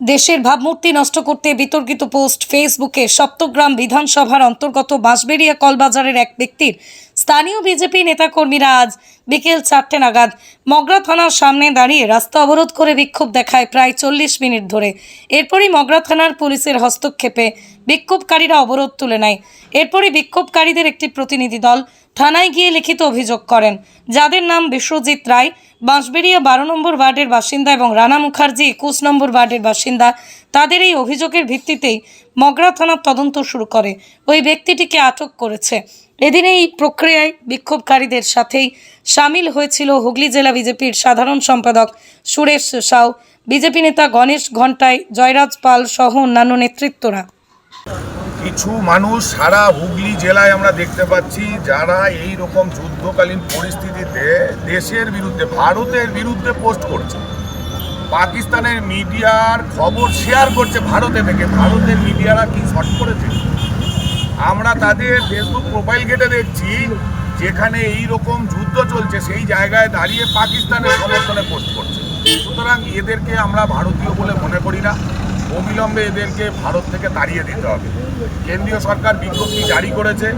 দেশের ভাবমূর্তি নষ্ট করতে বিতর্কিত পোস্ট ফেসবুকে সপ্তগ্রাম বিধানসভার অন্তর্গত বাঁশবেড়িয়া কলবাজারের এক ব্যক্তির স্থানীয় বিজেপি নেতাকর্মীরা আজ বিকেল চারটে নাগাদ মগরা থানার সামনে দাঁড়িয়ে রাস্তা অবরোধ করে বিক্ষোভ দেখায় প্রায় চল্লিশ মিনিট ধরে। এরপরই মগরা থানার পুলিশের হস্তক্ষেপে বিক্ষোভকারীরা অবরোধ তুলে নেয়। এরপরই বিক্ষোভকারীদের একটি প্রতিনিধি দল থানায় গিয়ে লিখিত অভিযোগ করেন। যাদের নাম বিশ্বজিৎ রায়, বাঁশবেড়িয়া বারো নম্বর ওয়ার্ডের বাসিন্দা এবং রানা মুখার্জি একুশ নম্বর ওয়ার্ডের বাসিন্দা, তাদের এই অভিযোগের ভিত্তিতেই মগরা থানার তদন্ত শুরু করে। ওই ব্যক্তিটিকে আটক করেছে। এদিন এই প্রক্রিয়ায় বিক্ষোভকারীদের সাথেই সামিল হয়েছিল হুগলি জেলা বিজেপির সাধারণ সম্পাদক সুরেশ সাউ। বিজেপি নেতা গণেশ ঘণ্টাই, জয়রাজ পাল সহ অন্যান্য নেতৃত্বরা। কিছু মানুষ সারা হুগলি জেলায় আমরা দেখতে পাচ্ছি, যারা এই রকম যুদ্ধকালীন পরিস্থিতিতে দেশের বিরুদ্ধে, ভারতের বিরুদ্ধে পোস্ট করছে। পাকিস্তানের মিডিয়ার খবর শেয়ার করছে ভারতে থেকে। ভারতের মিডিয়ারা কি শর্ট করেছে? আমরা তাদের ফেসবুক প্রোফাইল ঘেটে দেখছি, যেখানে এই রকম যুদ্ধ চলছে, সেই জায়গায় দাঁড়িয়ে পাকিস্তানের সমর্থনে পোস্ট করছে। সুতরাং এদেরকে আমরা ভারতীয় বলে মনে করি না। অবিলম্বে এদেরকে ভারত থেকে তাড়িয়ে দিতে হবে। কেন্দ্রীয় সরকার বিজ্ঞপ্তি জারি করেছে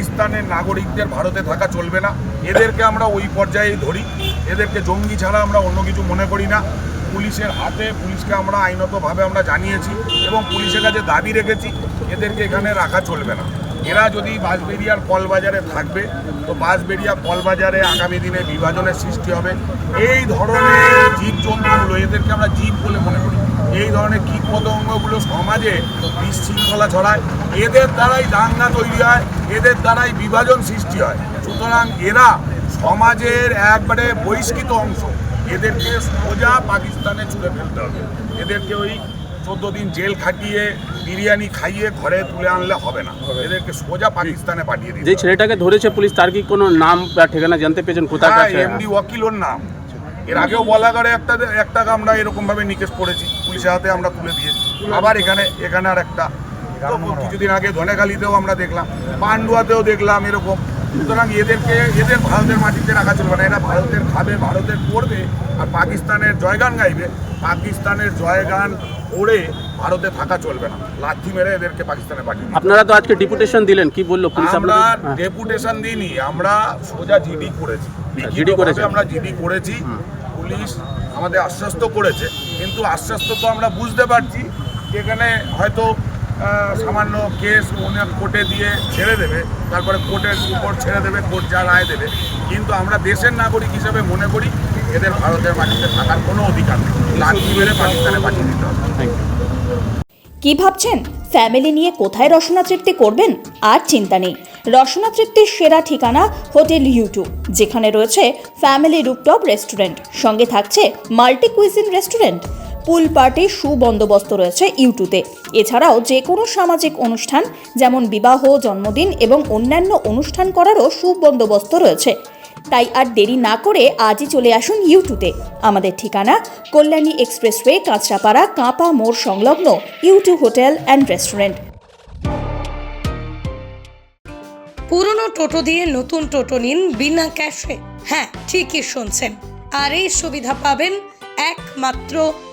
পাকিস্তানের নাগরিকদের ভারতে থাকা চলবে না। এদেরকে আমরা ওই পর্যায়ে ধরি। এদেরকে জঙ্গি ছাড়া আমরা অন্য কিছু মনে করি না। পুলিশের হাতে পুলিশকে আমরা আইনতভাবে আমরা জানিয়েছি এবং পুলিশের কাছে দাবি রেখেছি, এদেরকে এখানে রাখা চলবে না। এরা যদি বাঁশবেরিয়ার কলবাজারে থাকবে, তো বাঁশবেরিয়া কলবাজারে আগামী দিনে বিভাজনের সৃষ্টি হবে। এই ধরনের জীবজন্তুগুলো এদেরকে আমরা জীব বলে মনে করি। এই ধরনের কীট পতঙ্গগুলো সমাজে বিশৃঙ্খলা ছড়ায় এদের দ্বারাই দাঙ্গা তৈরি হয় এদের দ্বারাই বিভাজন সৃষ্টি হয়। সুতরাং এরা সমাজের একবারে বহিষ্কৃত অংশ। এদেরকে সোজা পাকিস্তানে ছুড়ে ফেলতে হবে। এদেরকে ওই চোদ্দ দিন জেল খাটিয়ে বিরিয়ানি খাইয়ে ঘরে তুলে আনলে হবে না। এদেরকে সোজা পাকিস্তানে পাঠিয়ে দিতে যে ছেলেটাকে ধরেছে পুলিশ তার কি কোনো নাম বা ঠিকানা জানতে পেরেছেন কোথায় এমডি ওয়াকিল ওর নাম। এর আগেও বলাগড়ে একটা একটা আমরা এরকম ভাবে নিকেশ করেছি পুলিশের হাতে আমরা তুলে দিয়েছি। আবার এখানে এখানে আর একটা। কিছুদিন আগে ধনেখালিতেও আমরা দেখলাম পান্ডুয়াতেও দেখলাম এরকম। সুতরাং এদেরকে এদের ভারতের মাটিতে রাখা চলবে না। এরা ভারতের খাবে ভারতের পড়বে আর পাকিস্তানের জয়গান গাইবে। পাকিস্তানের জয়গান ওড়ে ভারতে থাকা চলবে না। লাথি মেরে এদেরকে পাকিস্তানে পাঠিয়ে আপনারা তো আজকে ডেপুটেশন দিলেন কি বলল পুলিশ আমরা? হ্যাঁ। ডেপুটেশন দিইনি আমরা সোজা জিডি করেছি। জিডি করেছেন? আমরা জিডি করেছি পুলিশ আমাদের আশ্বস্ত করেছে। কিন্তু আশ্বস্ত তো আমরা বুঝতে পারছি যেখানে হয়তো সামান্য কেস ওনার কোর্টে দিয়ে ছেড়ে দেবে তারপরে কোর্টের উপর ছেড়ে দেবে কোর্ট যা রায় দেবে। কিন্তু আমরা দেশের নাগরিক হিসেবে মনে করি এদের ভারতের মাটিতে থাকার কোনো অধিকার নেই। লাঠি মেরে পাকিস্তানে পাঠিয়ে দিতে হবে। কি ভাবছেন? ফ্যামিলি নিয়ে কোথায় রসনা তৃপ্তি করবেন? আর চিন্তা নেই। রসনা তৃপ্তির সেরা ঠিকানা হোটেল ইউটু যেখানে রয়েছে ফ্যামিলি রুপটপ রেস্টুরেন্ট। সঙ্গে থাকছে মাল্টি কুইজিন রেস্টুরেন্ট। পুল পার্টির সুবন্দোবস্ত রয়েছে ইউটুতে। এছাড়াও যে কোনো সামাজিক অনুষ্ঠান, যেমন বিবাহ, জন্মদিন এবং অন্যান্য অনুষ্ঠান করারও সুবন্দোবস্ত রয়েছে। তাই আর দেরি না করে আজই চলে আসুন ইউটুতে। আমাদের ঠিকানা কল্যাণী এক্সপ্রেসওয়ে, কাঁচরাপাড়া, কাঁপা মোড় সংলগ্ন ইউটু হোটেল অ্যান্ড রেস্টুরেন্ট। পুরনো টোটো দিয়ে নতুন টোটো নিন বিনা ক্যাশে। হ্যাঁ ঠিকই শুনছেন। আর এই সুবিধা পাবেন একমাত্র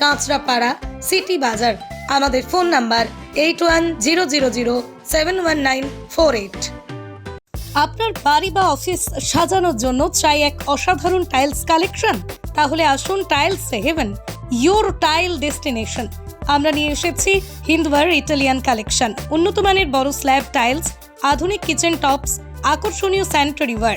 কাঁচরাপাড়া সিটি বাজার। আমাদের phone number eight one zero zero zero seven one nine four eight আপনার বাড়ি বা অফিস সাজানোর জন্য চাই এক অসাধারণ টাইলস কালেকশন তাহলে আসুন tiles heaven your tile destination আমরা নিয়ে এসেছি হিন্দওয়ার ইটালিয়ান কালেকশন উন্নত মানের বড় স্ল্যাব টাইলস আধুনিক কিচেন টপস আকর্ষণীয় স্যানিটারি ওয়ার